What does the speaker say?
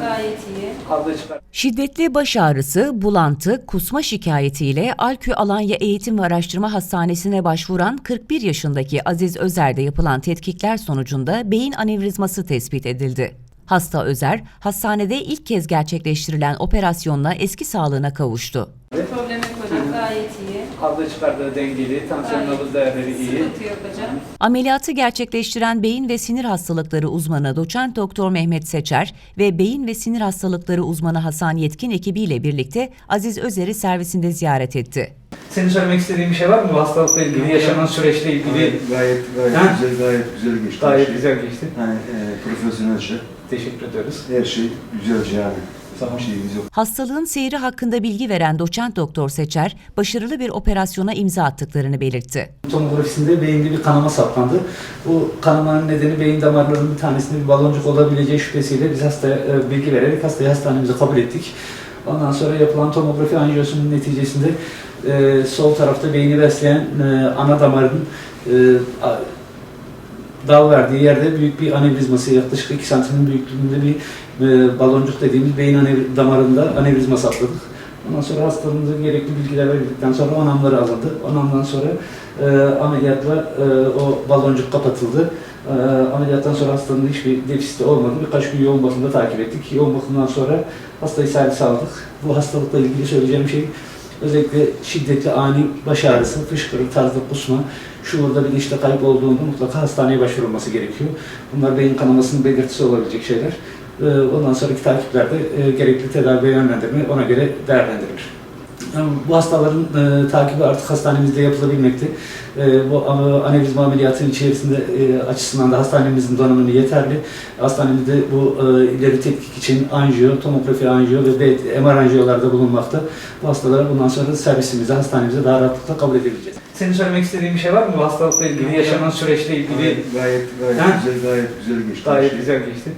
Gayet iyi. Çıkar. Şiddetli baş ağrısı, bulantı, kusma şikayetiyle Alkü Alanya Eğitim ve Araştırma Hastanesi'ne başvuran 41 yaşındaki Aziz Özer'de yapılan tetkikler sonucunda beyin anevrizması tespit edildi. Hasta Özer, hastanede ilk kez gerçekleştirilen operasyonla eski sağlığına kavuştu. Problem gayet iyi. Kablo çıkardığı dengeli, tansiyon Gayet nabız değerleri iyi. Sıkıntı yok hocam. Ameliyatı gerçekleştiren beyin ve sinir hastalıkları uzmanı doçent doktor Mehmet Seçer ve beyin ve sinir hastalıkları uzmanı Hasan Yetkin ekibiyle birlikte Aziz Özer'i servisinde ziyaret etti. Senin söylemek istediğin bir şey var mı bu hastalıkla ilgili, yaşanan süreçle ilgili? Gayet, gayet, gayet Ha? güzel, gayet güzel geçti. her Gayet şey. güzel geçti. Yani e, profesyonelce, Teşekkür ediyoruz. her şey güzelce yani. Bir şeyimiz yok. Hastalığın seyri hakkında bilgi veren doçent doktor Seçer, başarılı bir operasyona imza attıklarını belirtti. Tomografisinde beyinde bir kanama saptandı. Bu kanamanın nedeni beyin damarlarının bir tanesinde bir baloncuk olabileceği şüphesiyle biz hastaya e, bilgi vererek hastayı hastanemize kabul ettik. Ondan sonra yapılan tomografi anjiyosunun neticesinde e, sol tarafta beyni besleyen e, ana damarın e, dal verdiği yerde büyük bir anevrizması yaklaşık 2 santimin büyüklüğünde bir e, baloncuk dediğimiz beyin anev- damarında anevrizma sapladık. Ondan sonra hastamıza gerekli bilgiler verildikten sonra onamları alındı. Onamdan sonra e, ameliyatla e, o baloncuk kapatıldı. E, ameliyattan sonra hastanın hiçbir defisiti olmadı. Birkaç gün yoğun bakımda takip ettik. Yoğun bakımdan sonra hastayı servise aldık. Bu hastalıkla ilgili söyleyeceğim şey özellikle şiddetli ani baş ağrısı, fışkırık tarzda kusma, şuurda bilinçte kayıp olduğunda mutlaka hastaneye başvurulması gerekiyor. Bunlar beyin kanamasının belirtisi olabilecek şeyler. Ee, Ondan sonraki takiplerde e, gerekli tedavi yönlendirme ona göre değerlendirilir. Bu hastaların e, takibi artık hastanemizde yapılabilmekte. E, bu a- anevrizma ameliyatının içerisinde e, açısından da hastanemizin donanımı yeterli. Hastanemizde bu e, ileri tetkik için anjiyo, tomografi anjiyo ve MR anjiyolarda bulunmakta. Bu hastalara bundan sonra servisimize, hastanemize daha rahatlıkla kabul edebileceğiz. Senin söylemek istediğin bir şey var mı bu hastalıkla ilgili, yaşanan süreçle ilgili? Gayet, gayet, gayet Ha? güzel, gayet güzel geçti. Gayet şey. güzel geçti.